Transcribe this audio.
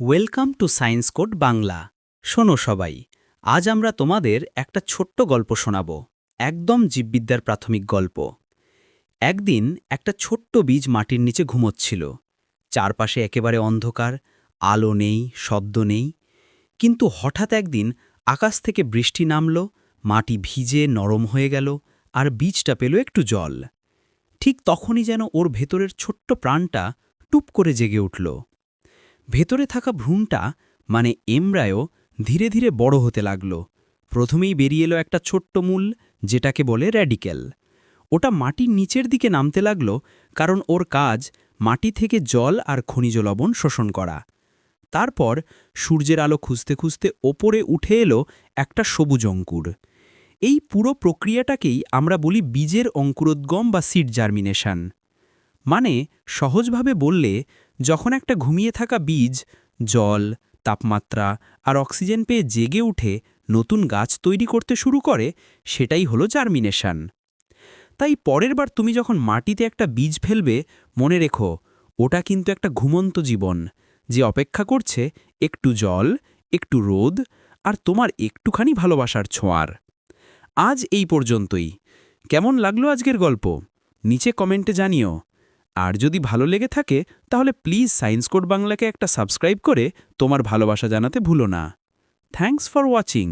Welcome to science code Bangla. শোনো সবাই, আজ আমরা তোমাদের একটা ছোট্ট গল্প শোনাব, একদম জীববিদ্যার প্রাথমিক গল্প। একদিন একটা ছোট্ট বীজ মাটির নিচে ঘুমোচ্ছিল। চারপাশে একেবারে অন্ধকার, আলো নেই, শব্দ নেই। কিন্তু হঠাৎ একদিন আকাশ থেকে বৃষ্টি নামল, মাটি ভিজে নরম হয়ে গেল আর বীজটা পেল একটু জল। ঠিক তখনই যেন ওর ভেতরের ছোট্ট প্রাণটা টুপ করে জেগে উঠল। ভেতরে থাকা ভ্রূণটা মানে এমরায়ও ধীরে ধীরে বড় হতে লাগল। প্রথমেই বেরিয়ে এলো একটা ছোট্ট মূল, যেটাকে বলে র্যাডিক্যাল ওটা মাটির নিচের দিকে নামতে লাগল, কারণ ওর কাজ মাটি থেকে জল আর খনিজ লবণ শোষণ করা। তারপর সূর্যের আলো খুঁজতে খুঁজতে ওপরে উঠে এলো একটা সবুজ অঙ্কুর। এই পুরো প্রক্রিয়াটাকেই আমরা বলি বীজের অঙ্কুরোদ্গম বা সিড জার্মিনেশন। মানে সহজভাবে বললে, যখন একটা ঘুমিয়ে থাকা বীজ, জল, তাপমাত্রা আর অক্সিজেন পেয়ে জেগে উঠে নতুন গাছ তৈরি করতে শুরু করে, সেটাই হলো জার্মিনেশন। তাই পরের বার তুমি যখন মাটিতে একটা বীজ ফেলবে, মনে রেখো, ওটা কিন্তু একটা ঘুমন্ত জীবন, যে অপেক্ষা করছে একটু জল, একটু রোদ আর তোমার একটুখানি ভালোবাসার ছোঁয়ার। আজ এই পর্যন্তই। কেমন লাগল আজকের গল্প? নিচে কমেন্টে জানিও। আর যদি ভালো লেগে থাকে, তাহলে প্লিজ সায়েন্স কোড বাংলাকে একটা সাবস্ক্রাইব করে তোমার ভালোবাসা জানাতে ভুলো না। Thanks for watching.